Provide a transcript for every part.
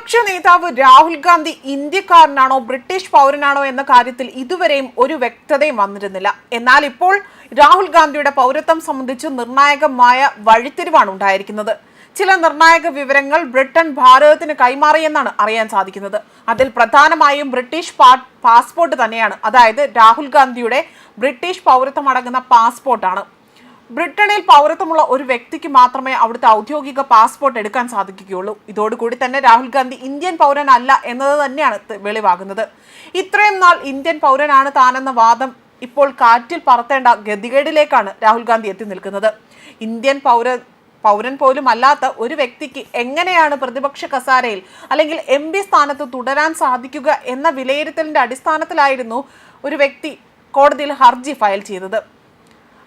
പ്രതിപക്ഷ നേതാവ് രാഹുൽ ഗാന്ധി ഇന്ത്യക്കാരനാണോ ബ്രിട്ടീഷ് പൗരനാണോ എന്ന കാര്യത്തിൽ ഇതുവരെയും ഒരു വ്യക്തതയും വന്നിരുന്നില്ല. എന്നാൽ ഇപ്പോൾ രാഹുൽ ഗാന്ധിയുടെ പൗരത്വം സംബന്ധിച്ച് നിർണായകമായ വഴിത്തിരിവാണ് ഉണ്ടായിരിക്കുന്നത്. ചില നിർണായക വിവരങ്ങൾ ബ്രിട്ടൻ ഭാരതത്തിന് കൈമാറിയെന്നാണ് അറിയാൻ സാധിക്കുന്നത്. അതിൽ പ്രധാനമായും ബ്രിട്ടീഷ് പാസ്പോർട്ട് തന്നെയാണ്. അതായത് രാഹുൽ ഗാന്ധിയുടെ ബ്രിട്ടീഷ് പൗരത്വം അടങ്ങുന്ന പാസ്പോർട്ടാണ്. ബ്രിട്ടനിൽ പൗരത്വമുള്ള ഒരു വ്യക്തിക്ക് മാത്രമേ അവിടുത്തെ ഔദ്യോഗിക പാസ്പോർട്ട് എടുക്കാൻ സാധിക്കുകയുള്ളൂ. ഇതോടുകൂടി തന്നെ രാഹുൽ ഗാന്ധി ഇന്ത്യൻ പൗരനല്ല എന്നത് തന്നെയാണ് വെളിവാകുന്നത്. ഇത്രയും നാൾ ഇന്ത്യൻ പൗരനാണ് താനെന്ന വാദം ഇപ്പോൾ കാറ്റിൽ പറത്തേണ്ട ഗതികേടിലേക്കാണ് രാഹുൽ ഗാന്ധി എത്തി നിൽക്കുന്നത്. ഇന്ത്യൻ പൗര പൗരൻ പോലും അല്ലാത്ത ഒരു വ്യക്തിക്ക് എങ്ങനെയാണ് പ്രതിപക്ഷ കസാരയിൽ അല്ലെങ്കിൽ എം പി സ്ഥാനത്ത് തുടരാൻ സാധിക്കുക എന്ന വിലയിരുത്തലിന്റെ അടിസ്ഥാനത്തിലായിരുന്നു ഒരു വ്യക്തി കോടതിയിൽ ഹർജി ഫയൽ ചെയ്തത്.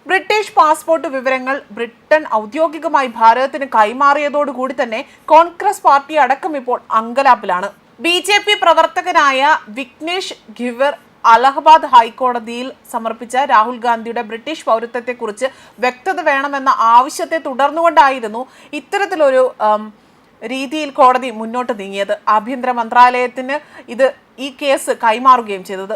ബ്രിട്ടീഷ് പാസ്പോർട്ട് വിവരങ്ങൾ ബ്രിട്ടൻ ഔദ്യോഗികമായി ഭാരതത്തിന് കൈമാറിയതോടുകൂടി തന്നെ കോൺഗ്രസ് പാർട്ടി അടക്കം ഇപ്പോൾ അങ്കലാപ്പിലാണ്. ബി ജെ പി പ്രവർത്തകനായ വിഘ്നേഷ് ഗിവർ അലഹബാദ് ഹൈക്കോടതിയിൽ സമർപ്പിച്ച രാഹുൽ ഗാന്ധിയുടെ ബ്രിട്ടീഷ് പൗരത്വത്തെക്കുറിച്ച് വ്യക്തത വേണമെന്ന ആവശ്യത്തെ തുടർന്നുകൊണ്ടായിരുന്നു ഇത്തരത്തിലൊരു രീതിയിൽ കോടതി മുന്നോട്ട് നീങ്ങിയത്. ആഭ്യന്തര മന്ത്രാലയത്തിന് ഇത് ഈ കേസ് കൈമാറുകയും ചെയ്തത്.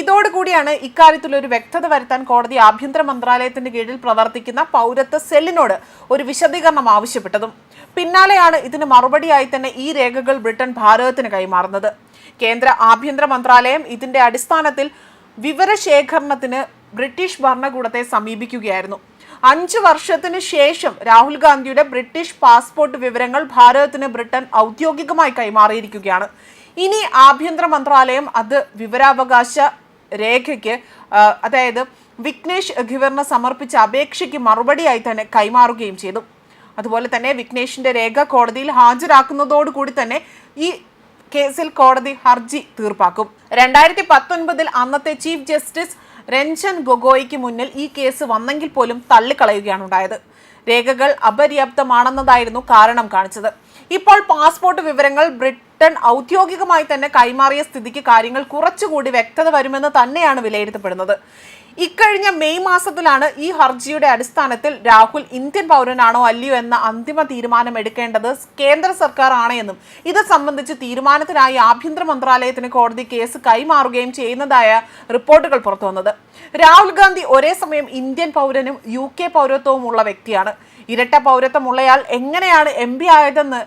ഇതോടുകൂടിയാണ് ഇക്കാര്യത്തിൽ ഒരു വ്യക്തത വരുത്താൻ കോടതി ആഭ്യന്തര മന്ത്രാലയത്തിന്റെ കീഴിൽ പ്രവർത്തിക്കുന്ന പൗരത്വ സെല്ലിനോട് ഒരു വിശദീകരണം ആവശ്യപ്പെട്ടതും. പിന്നാലെയാണ് ഇതിന് മറുപടിയായി തന്നെ ഈ രേഖകൾ ബ്രിട്ടൻ ഭാരതത്തിന് കൈമാറുന്നത്. കേന്ദ്ര ആഭ്യന്തര മന്ത്രാലയം ഇതിന്റെ അടിസ്ഥാനത്തിൽ വിവരശേഖരണത്തിന് ബ്രിട്ടീഷ് ഭരണകൂടത്തെ സമീപിക്കുകയായിരുന്നു. അഞ്ചു വർഷത്തിന് ശേഷം രാഹുൽ ഗാന്ധിയുടെ ബ്രിട്ടീഷ് പാസ്പോർട്ട് വിവരങ്ങൾ ഭാരതത്തിന് ബ്രിട്ടൻ ഔദ്യോഗികമായി കൈമാറിയിരിക്കുകയാണ്. ഇനി ആഭ്യന്തര മന്ത്രാലയം അത് വിവരാവകാശ രേഖയ്ക്ക് അതായത് വിഘ്നേഷ് ഖിവറിന് സമർപ്പിച്ച അപേക്ഷയ്ക്ക് മറുപടിയായി തന്നെ കൈമാറുകയും ചെയ്തു. അതുപോലെ തന്നെ വിഘ്നേഷിന്റെ രേഖ കോടതിയിൽ ഹാജരാക്കുന്നതോടുകൂടി തന്നെ ഈ കേസിൽ കോടതി ഹർജി തീർപ്പാക്കും. രണ്ടായിരത്തി പത്തൊൻപതിൽ അന്നത്തെ ചീഫ് ജസ്റ്റിസ് രഞ്ജൻ ഗൊഗോയ്ക്ക് മുന്നിൽ ഈ കേസ് വന്നെങ്കിൽ പോലും തള്ളിക്കളയുകയാണ് ഉണ്ടായത്. രേഖകൾ അപര്യാപ്തമാണെന്നതായിരുന്നു കാരണം കാണിച്ചത്. ഇപ്പോൾ പാസ്പോർട്ട് വിവരങ്ങൾ ബ്രിട്ടൻ ഔദ്യോഗികമായി തന്നെ കൈമാറിയ സ്ഥിതിക്ക് കാര്യങ്ങൾ കുറച്ചുകൂടി വ്യക്തത വരുമെന്ന് തന്നെയാണ് വിലയിരുത്തപ്പെടുന്നത്. ഇക്കഴിഞ്ഞ മെയ് മാസത്തിലാണ് ഈ ഹർജിയുടെ അടിസ്ഥാനത്തിൽ രാഹുൽ ഇന്ത്യൻ പൗരനാണോ അല്ലയോ എന്ന അന്തിമ തീരുമാനം എടുക്കേണ്ടത് കേന്ദ്ര സർക്കാർ ആണ് എന്നും ഇത് സംബന്ധിച്ച് തീരുമാനത്തിനായി ആഭ്യന്തര മന്ത്രാലയത്തിന് കോടതി കേസ് കൈമാറുകയും ചെയ്യുന്നതായ റിപ്പോർട്ടുകൾ പുറത്തുവന്നത് രാഹുൽ ഗാന്ധി ഒരേ സമയം ഇന്ത്യൻ പൗരനും യു കെ പൗരത്വവുമുള്ള വ്യക്തിയാണ്. ഇരട്ട പൗരത്വമുള്ളയാൾ എങ്ങനെയാണ് എം പി ആയതെന്ന്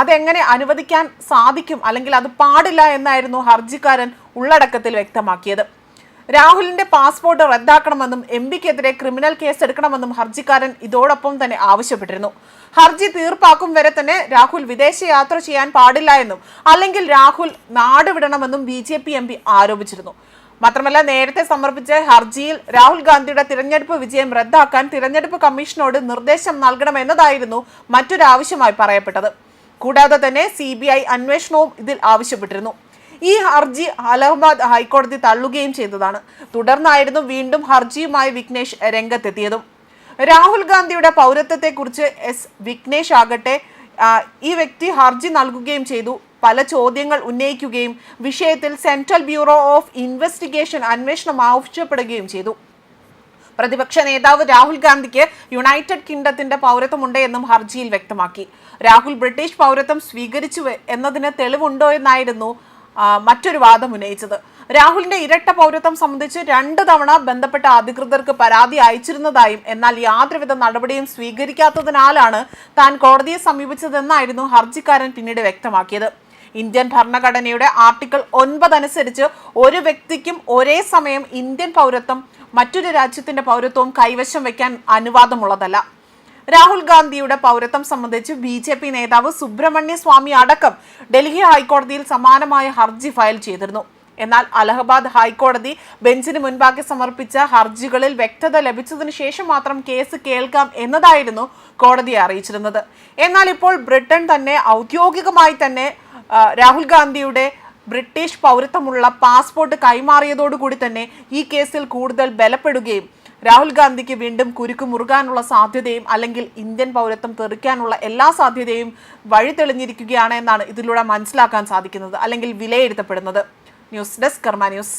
അതെങ്ങനെ അനുവദിക്കാൻ സാധിക്കും? അല്ലെങ്കിൽ അത് പാടില്ല എന്നായിരുന്നു ഹർജിക്കാരൻ ഉള്ളടക്കത്തിൽ വ്യക്തമാക്കിയത്. രാഹുലിന്റെ പാസ്പോർട്ട് റദ്ദാക്കണമെന്നും എം പിക്കെതിരെ ക്രിമിനൽ കേസ് എടുക്കണമെന്നും ഹർജിക്കാരൻ ഇതോടൊപ്പം തന്നെ ആവശ്യപ്പെട്ടിരുന്നു. ഹർജി തീർപ്പാക്കും വരെ തന്നെ രാഹുൽ വിദേശയാത്ര ചെയ്യാൻ പാടില്ല എന്നും അല്ലെങ്കിൽ രാഹുൽ നാട് വിടണമെന്നും B J P M P ആരോപിച്ചിരുന്നു. മാത്രമല്ല നേരത്തെ സമർപ്പിച്ച ഹർജിയിൽ രാഹുൽ ഗാന്ധിയുടെ തിരഞ്ഞെടുപ്പ് വിജയം റദ്ദാക്കാൻ തിരഞ്ഞെടുപ്പ് കമ്മീഷനോട് നിർദ്ദേശം നൽകണമെന്നതായിരുന്നു മറ്റൊരാവശ്യമായി പറയപ്പെട്ടത്. കൂടാതെ തന്നെ സി ബി ഐ അന്വേഷണവും ഇതിൽ ആവശ്യപ്പെട്ടിരുന്നു. ഈ ഹർജി അലഹബാദ് ഹൈക്കോടതി തള്ളുകയും ചെയ്തതാണ്. തുടർന്നായിരുന്നു വീണ്ടും ഹർജിയുമായി വിഘ്നേഷ് രംഗത്തെത്തിയതും. രാഹുൽ ഗാന്ധിയുടെ പൗരത്വത്തെക്കുറിച്ച് എസ് വിഘ്നേഷ് ആകട്ടെ ഈ വ്യക്തി ഹർജി നൽകുകയും ചെയ്തു. പല ചോദ്യങ്ങൾ ഉന്നയിക്കുകയും വിഷയത്തിൽ സെൻട്രൽ ബ്യൂറോ ഓഫ് ഇൻവെസ്റ്റിഗേഷൻ അന്വേഷണം ആവശ്യപ്പെടുകയും ചെയ്തു. പ്രതിപക്ഷ നേതാവ് രാഹുൽ ഗാന്ധിക്ക് യുണൈറ്റഡ് കിങ്ഡത്തിന്റെ പൗരത്വമുണ്ട് എന്നും ഹർജിയിൽ വ്യക്തമാക്കി. രാഹുൽ ബ്രിട്ടീഷ് പൗരത്വം സ്വീകരിച്ചു എന്നതിന് തെളിവുണ്ടോ എന്നായിരുന്നു മറ്റൊരു വാദം ഉന്നയിച്ചത്. രാഹുലിന്റെ ഇരട്ട പൗരത്വം സംബന്ധിച്ച് രണ്ട് തവണ ബന്ധപ്പെട്ട അധികൃതർക്ക് പരാതി അയച്ചിരുന്നതായും എന്നാൽ യാതൊരുവിധ നടപടിയും സ്വീകരിക്കാത്തതിനാലാണ് താൻ കോടതിയെ സമീപിച്ചതെന്നായിരുന്നു ഹർജിക്കാരൻ പിന്നീട് വ്യക്തമാക്കിയത്. ഇന്ത്യൻ ഭരണഘടനയുടെ ആർട്ടിക്കിൾ ഒൻപത് അനുസരിച്ച് ഒരു വ്യക്തിക്കും ഒരേ സമയം ഇന്ത്യൻ പൗരത്വം മറ്റൊരു രാജ്യത്തിന്റെ പൗരത്വവും കൈവശം വയ്ക്കാൻ അനുവാദമുള്ളതല്ല. രാഹുൽ ഗാന്ധിയുടെ പൗരത്വം സംബന്ധിച്ച് ബി ജെ പി നേതാവ് സുബ്രഹ്മണ്യ സ്വാമി അടക്കം ഡൽഹി ഹൈക്കോടതിയിൽ സമാനമായ ഹർജി ഫയൽ ചെയ്തിരുന്നു. എന്നാൽ അലഹബാദ് ഹൈക്കോടതി ബെഞ്ചിന് മുൻപാകെ സമർപ്പിച്ച ഹർജികളിൽ വ്യക്തത ലഭിച്ചതിനു ശേഷം മാത്രം കേസ് കേൾക്കാം എന്നതായിരുന്നു കോടതിയെ അറിയിച്ചിരുന്നത്. എന്നാൽ ഇപ്പോൾ ബ്രിട്ടൻ തന്നെ ഔദ്യോഗികമായി തന്നെ രാഹുൽ ഗാന്ധിയുടെ ബ്രിട്ടീഷ് പൗരത്വമുള്ള പാസ്പോർട്ട് കൈമാറിയതോടുകൂടി തന്നെ ഈ കേസിൽ കൂടുതൽ ബലപ്പെടുകയും രാഹുൽ ഗാന്ധിക്ക് വീണ്ടും കുരുക്ക് മുറുകാനുള്ള സാധ്യതയും അല്ലെങ്കിൽ ഇന്ത്യൻ പൗരത്വം തെറിക്കാനുള്ള എല്ലാ സാധ്യതയും വഴിതെളിഞ്ഞിരിക്കുകയാണ് എന്നാണ് ഇതിലൂടെ മനസ്സിലാക്കാൻ സാധിക്കുന്നത് അല്ലെങ്കിൽ വിലയിരുത്തപ്പെടുന്നത്. News desk Karma news.